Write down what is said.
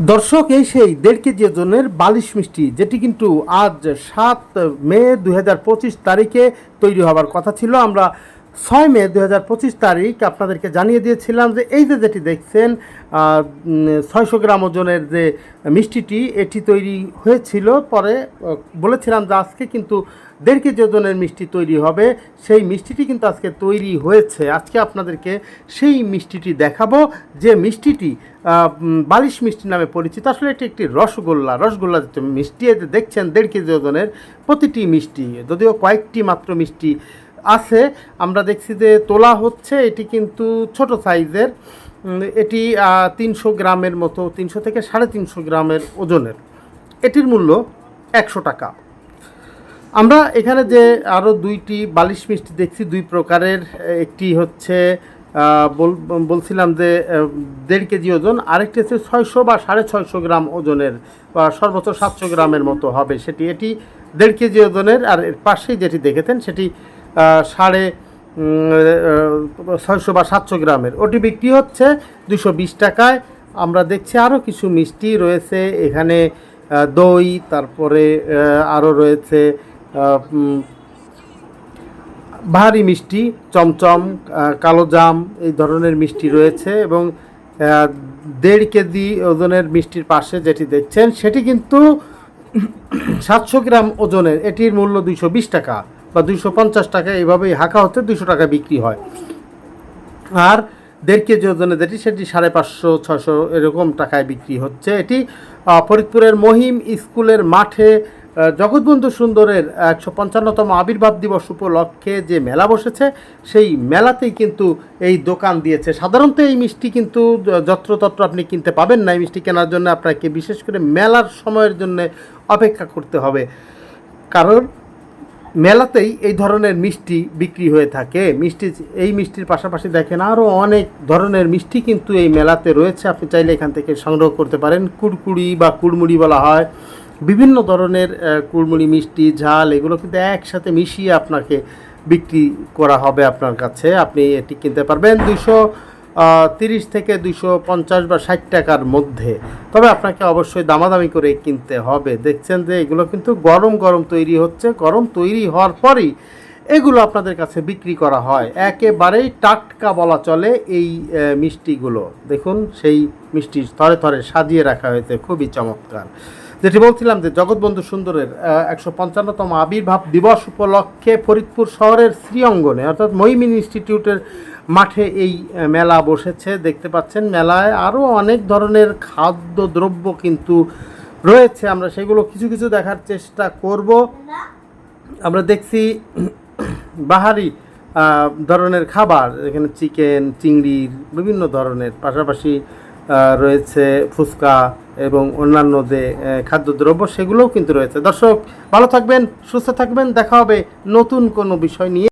দর্শক, এই সেই দেড় কেজি ওজনের বালিশ মিষ্টি, যেটি কিন্তু আজ সাত মে দু হাজার পঁচিশ তারিখে তৈরি হবার কথা ছিল। আমরা ছয় মে দু হাজার পঁচিশ তারিখ আপনাদেরকে জানিয়ে দিয়েছিলাম যে এই যে যেটি দেখছেন ছয়শো গ্রাম ওজনের যে মিষ্টিটি, এটি তৈরি হয়েছিল। পরে বলেছিলাম যে আজকে কিন্তু দেড় কেজি ওজনের মিষ্টি তৈরি হবে। সেই মিষ্টিটি কিন্তু আজকে তৈরি হয়েছে। আজকে আপনাদেরকে সেই মিষ্টিটি দেখাবো। যে মিষ্টিটি বালিশ মিষ্টি নামে পরিচিত। আসলে এটি একটি রসগোল্লা। রসগোল্লা মিষ্টি দেখছেন দেড় কেজি ওজনের প্রতিটি মিষ্টি, যদিও কয়েকটি মাত্র মিষ্টি আছে। আমরা দেখছি যে তোলা হচ্ছে, এটি কিন্তু ছোট সাইজের। এটি তিনশো গ্রামের মতো, তিনশো থেকে সাড়ে তিনশো গ্রামের ওজনের। এটির মূল্য একশো টাকা। আমরা এখানে যে আরও দুইটি বালিশ মিষ্টি দেখছি, দুই প্রকারের। একটি হচ্ছে বল- বলছিলাম যে দেড় কেজি ওজন। আরেকটি হচ্ছে ছয়শো বা সাড়ে ছয়শো গ্রাম ওজনের বা সর্বোচ্চ সাতশো গ্রামের মতো হবে সেটি। এটি দেড় কেজি ওজনের, আর এর পাশেই যেটি দেখেছেন সেটি সাড়ে ছয়শো বা সাতশো গ্রামের। ওটি বিক্রি হচ্ছে দুশো বিশ টাকায়। আমরা দেখছি আরও কিছু মিষ্টি রয়েছে। এখানে দই তারপরে আরও রয়েছে ভারী মিষ্টি চমচম আহ, কালো জাম এই ধরনের মিষ্টি রয়েছে এবং দেড় কেজি ওজনের মিষ্টির পাশে যেটি দেখছেন সেটি কিন্তু সাতশো গ্রাম ওজনের। এটির মূল্য দুইশো বিশ টাকা। বা দুইশো পঞ্চাশ টাকা এইভাবেই হাঁকা হতে দুশো টাকা বিক্রি হয়। আর দেড় কেজি ওজনে যেটি, সেটি সাড়ে পাঁচশো ছশো এরকম টাকায় বিক্রি হচ্ছে। এটি ফরিদপুরের মহিম স্কুলের মাঠে জগৎবন্ধু সুন্দরের একশো পঞ্চান্নতম আবির্ভাব দিবস উপলক্ষে যে মেলা বসেছে, সেই মেলাতেই কিন্তু এই দোকান দিয়েছে। সাধারণত এই মিষ্টি কিন্তু যত্রতত্র আপনি কিনতে পাবেন না। এই মিষ্টি কেনার জন্য আপনাকে বিশেষ করে মেলার সময়ের জন্য অপেক্ষা করতে হবে। কারণ মেলাতেই এই ধরনের মিষ্টি বিক্রি হয়ে থাকে। মিষ্টি এই মিষ্টির পাশাপাশি দেখেন আরও অনেক ধরনের মিষ্টি কিন্তু এই মেলাতে রয়েছে। আপনি চাইলে এখান থেকে সংগ্রহ করতে পারেন। কুড়কুড়ি বা কুড়মুড়ি বলা হয়। বিভিন্ন ধরনের কুড়মুড়ি মিষ্টি, ঝাল, এগুলো কিন্তু একসাথে মিশিয়ে আপনাকে বিক্রি করা হবে আপনার কাছে। আপনি এটি কিনতে পারবেন। দুইশো তিরিশ থেকে দুইশো পঞ্চাশ বা ষাট টাকার মধ্যে। তবে আপনাকে অবশ্যই দামাদামি করে কিনতে হবে। দেখছেন যে এগুলো কিন্তু গরম গরম তৈরি হচ্ছে। গরম তৈরি হওয়ার পরেই এগুলো আপনাদের কাছে বিক্রি করা হয়। একেবারেই টাটকা বলা চলে এই মিষ্টিগুলো। দেখুন, সেই মিষ্টি থরে থরে সাজিয়ে রাখা হয়েছে। খুবই চমৎকার। যেটি বলছিলাম যে জগৎবন্ধু সুন্দরের একশো পঞ্চান্নতম আবির্ভাব দিবস উপলক্ষে ফরিদপুর শহরের শ্রীঅঙ্গনে, অর্থাৎ মহিমিন ইনস্টিটিউটের মাঠে এই মেলা বসেছে। দেখতে পাচ্ছেন মেলায় আরও অনেক ধরনের খাদ্য দ্রব্য কিন্তু রয়েছে। আমরা সেগুলো কিছু কিছু দেখার চেষ্টা করব। আমরা দেখছি বাহারি ধরনের খাবার। এখানে চিকেন চিংড়ির বিভিন্ন ধরনের। পাশাপাশি রয়েছে ফুচকা এবং অন্যান্য যে খাদ্যদ্রব্য সেগুলোও কিন্তু রয়েছে। দর্শক, ভালো থাকবেন, সুস্থ থাকবেন। দেখা হবে নতুন কোনো বিষয় নিয়ে।